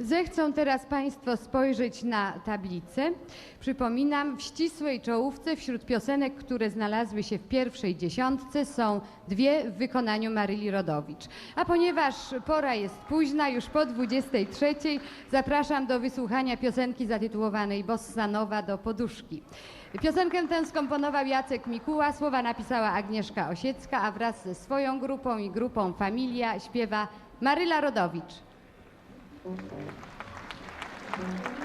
Zechcą teraz Państwo spojrzeć na tablicę. Przypominam, w ścisłej czołówce wśród piosenek, które znalazły się w pierwszej dziesiątce są dwie w wykonaniu Maryli Rodowicz. A ponieważ pora jest późna, już po 23, zapraszam do wysłuchania piosenki zatytułowanej Bossa Nowa do poduszki. Piosenkę tę skomponował Jacek Mikuła, słowa napisała Agnieszka Osiecka, a wraz ze swoją grupą i grupą Familia śpiewa Maryla Rodowicz. Thank you.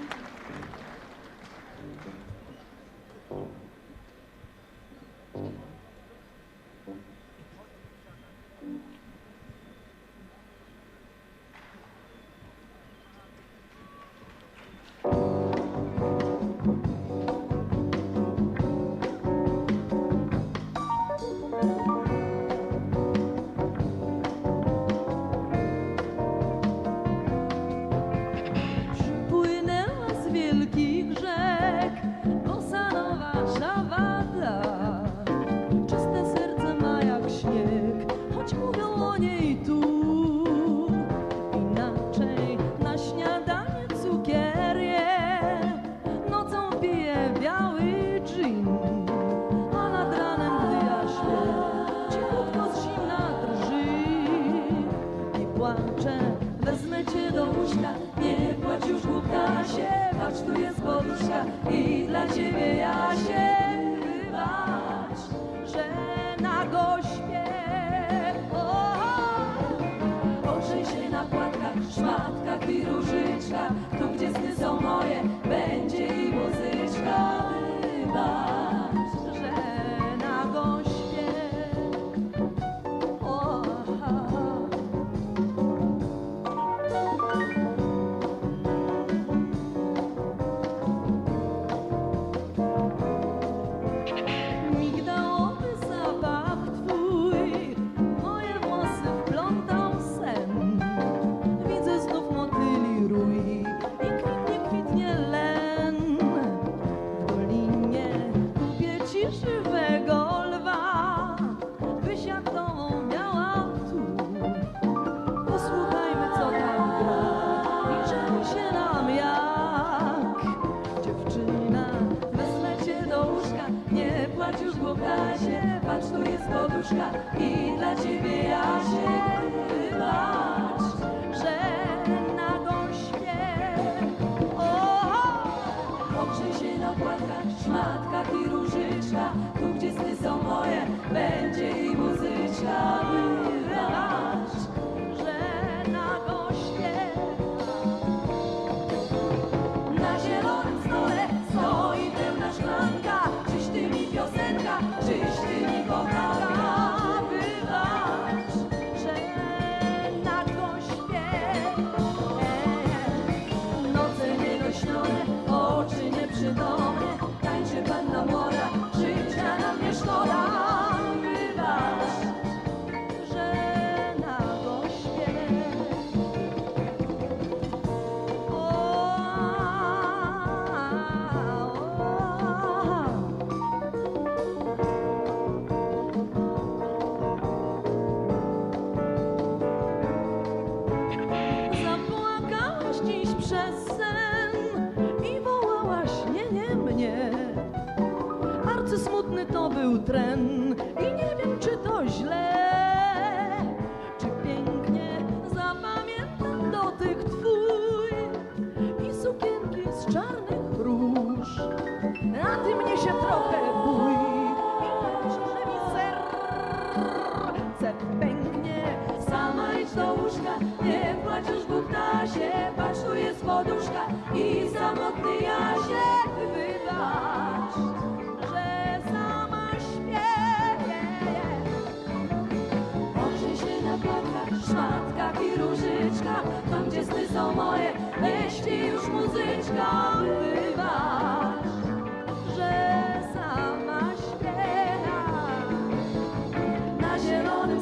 Płatkach, szmatkach i Arcysmutny to był tren i nie wiem, czy to źle, czy pięknie zapamiętam dotyk twój i sukienki z czarnych róż. A ty mnie się trochę bój i patrz, że mi serce pęknie. Sama idź do łóżka, nie płacz już się, patrz tu jest poduszka i samotny ja się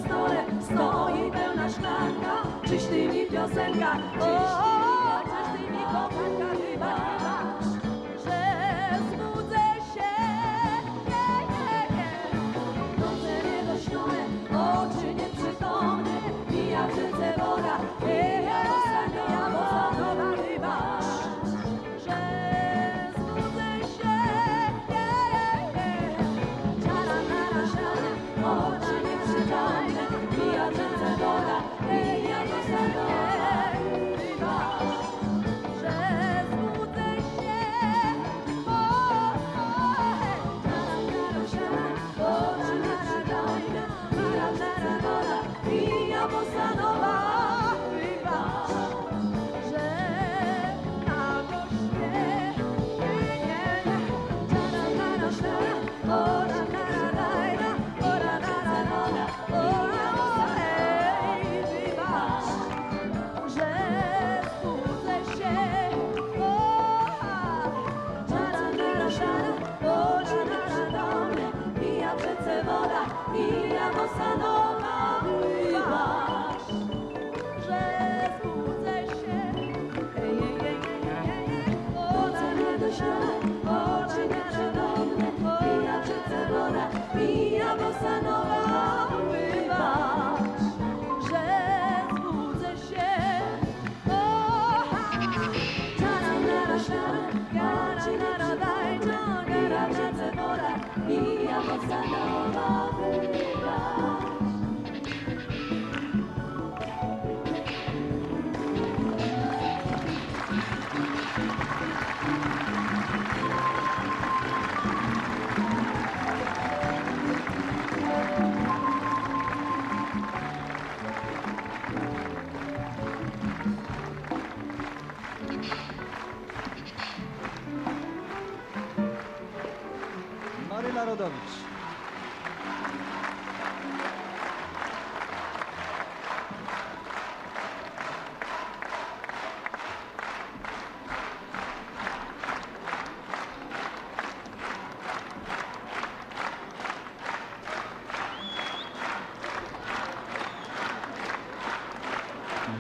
stole stoi pełna szklanka Czyś ty mi piosenka, czyś ty mi, Bossa Nova,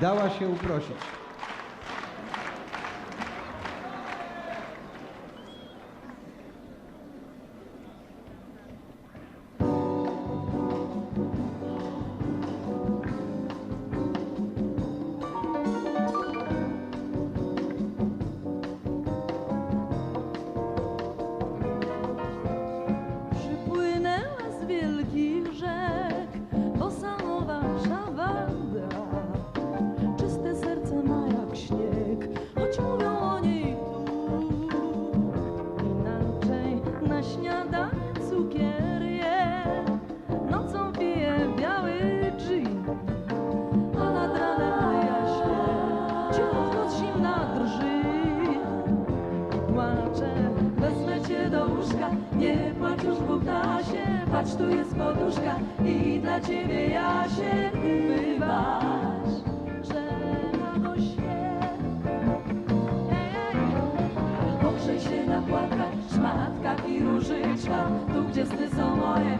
Dała się uprosić. tu jest poduszka i dla ciebie ja się wybacz, że rano się. Pokrzej się na płatkach, szmatkach i różyczkach, tu gdzie sny są moje.